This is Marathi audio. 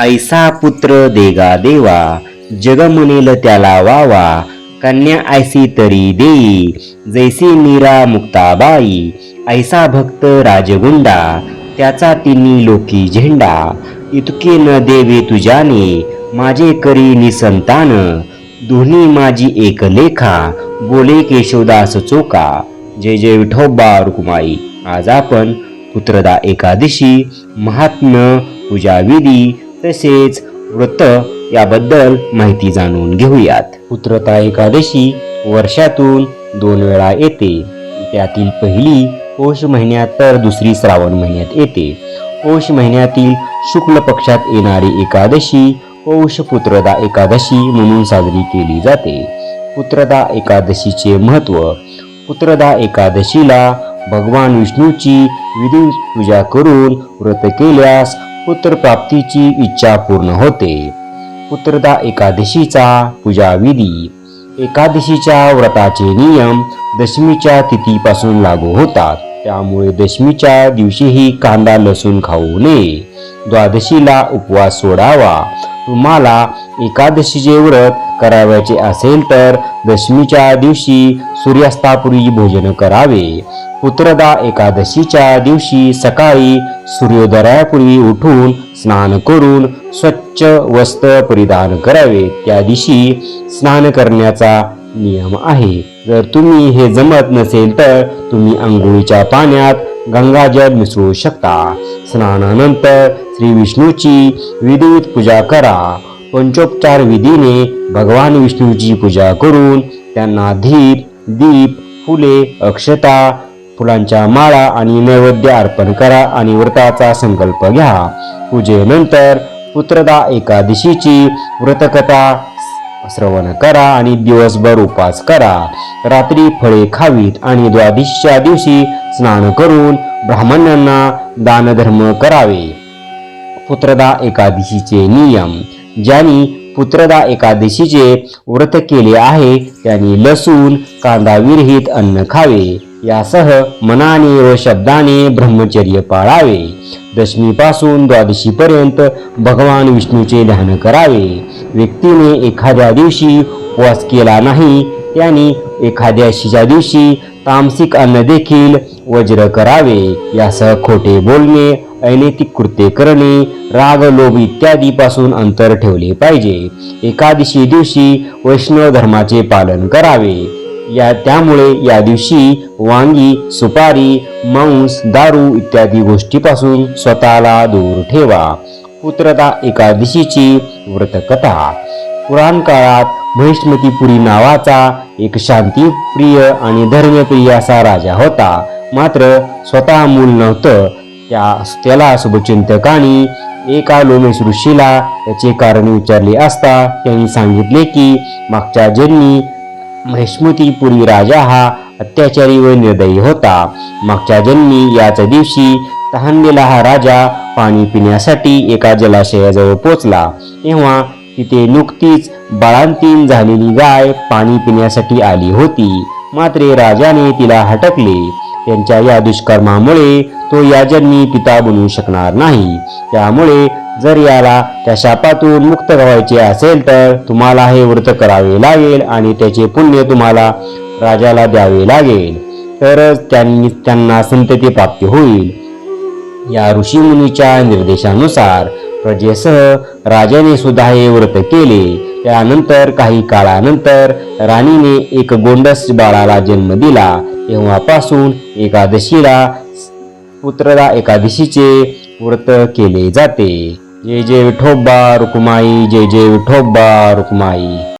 ऐसा पुत्र देगा देवा जग म्हणेल त्याला वावा कन्या ऐसी तरी देई जैसी मीरा मुक्ताबाई ऐसा भक्त राजगुंडा त्याचा तिन्ही लोकी झेंडा इतके न देवे तुझ्याने माझे करी निसंतान दोन्ही माझी एक लेखा बोले केशवदास चोका जय जय विठोबा रुक्माई. आज आपण पुत्रदा एकादशी महात्म्य पूजा विधी तसेच व्रत याबद्दल माहिती जाणून घेऊयात. पुत्रता एकादशी वर्षातून दोन वेळा येते. त्यातील पहिली पौष महिन्यात तर दुसरी श्रावण महिन्यात येते. पौष महिन्यातील शुक्ल पक्षात येणारी एकादशी पौष पुत्रदा एकादशी म्हणून साजरी केली जाते. पुत्रदा एकादशीचे महत्त्व पुत्रदा एकादशीला भगवान विष्णूची विधी पूजा करून व्रत केल्यास पुत्रप्राप्तीची इच्छा पूर्ण होते. पुत्रदा एकादशीचा पूजा विधी एकादशीच्या व्रताचे नियम दशमीच्या तिथीपासून लागू होतात. त्यामुळे दशमीच्या दिवशीही कांदा लसूण खाऊ नये. द्वादशीला उपवास सोडावा. तुम्हाला एकादशीचे व्रत करावयाचे असेल तर दशमीच्या दिवशी सूर्यास्तापूर्वी भोजन करावे. पुत्रदा एकादशीच्या दिवशी सकाळी सूर्योदयापूर्वी उठून स्नान करून स्वच्छ वस्त्र परिधान करावे. त्या दिवशी स्नान करण्याचा नियम आहे. जर तुम्ही हे जमत नसेल तर तुम्ही आंघोळीच्या पाण्यात गंगाजल मिसळू शकता. स्नानानंतर श्री विष्णूची विधिवत पूजा करा. पंचोपचार विधीने भगवान विष्णूची पूजा करून त्यांना धीर दीप फुले अक्षता फुलांच्या माळा आणि नैवेद्य अर्पण करा आणि व्रताचा संकल्प घ्या. पूजेनंतर पुत्रदा एकादशीची व्रतकथा श्रवण करा आणि दिवसभर उपास करा. रात्री फळे खावीत आणि द्वादशीच्या दिवशी स्नान करून ब्राह्मणांना दानधर्म करावे. पुत्रदा एकादशीचे नियम. ज्यांनी पुत्रदा एकादशीचे व्रत केले आहे त्यांनी लसूण कांदा विरहित अन्न खावे. यासह मनाने व शब्दाने ब्रह्मचर्य पाळावे. दशमीपासून द्वादशीपर्यंत भगवान विष्णूचे ध्यान करावे. व्यक्तीने एखाद्या दिवशी उपवास केला नाही त्यांनी एखाद्याशीच्या दिवशी तामसिक अन्न देखील वज्र करावे. यासह खोटे बोलणे अनैतिक कृत्ये करणे राग लोभ इत्यादी पासून अंतर ठेवले पाहिजे. एकादशी दिवशी वैष्णव धर्माचे पालन करावे. या त्यामुळे या दिवशी वांगी सुपारी मांस दारू इत्यादी गोष्टीपासून स्वतःला दूर ठेवा. पुत्रता एकादशीची व्रतकथा. पुराण काळात महिष्मतीपुरी नावाचा एक शांतीप्रिय आणि धर्मप्रिय असा राजा होता. मात्र स्वतः मूल नव्हतं. त्या त्याला शुभचिंतकांनी एका लोमेश ऋषीला याचे कारण विचारले असता त्यांनी सांगितले की मागच्या जन्मी महिष्मतीपुरी राजा हा अत्याचारी व निर्दयी होता. मागच्या जन्मी याच दिवशी तहानलेला हा राजा पाणी पिण्यासाठी एका जलाशयाजवळ पोचला. तेव्हा तिथे नुकतीच बाळांतीन झालेली गाय पाणी पिण्यासाठी आली होती. मात्र राजाने तिला हटकले. त्यांच्या या दुष्कर्मामुळे तो या जन्मी पिता बनू शकणार नाही. त्यामुळे जर याला त्या शापातून मुक्त व्हायचे असेल तर तुम्हाला हे व्रत करावे लागेल आणि त्याचे पुण्य तुम्हाला राजाला द्यावे लागेल. तरच त्यांनी त्यांना संतती प्राप्ती होईल. या ऋषीमुनीच्या निर्देशानुसार प्रजेसह राजाने सुद्धा हे व्रत केले. त्यानंतर काही काळानंतर राणीने एक गोंडस बाळाला जन्म दिला. तेव्हापासून एकादशीला पुत्रदा एकादशीचे व्रत केले जाते. जय जय विठोबा रुक्माई जय जय विठोबा रुक्माई.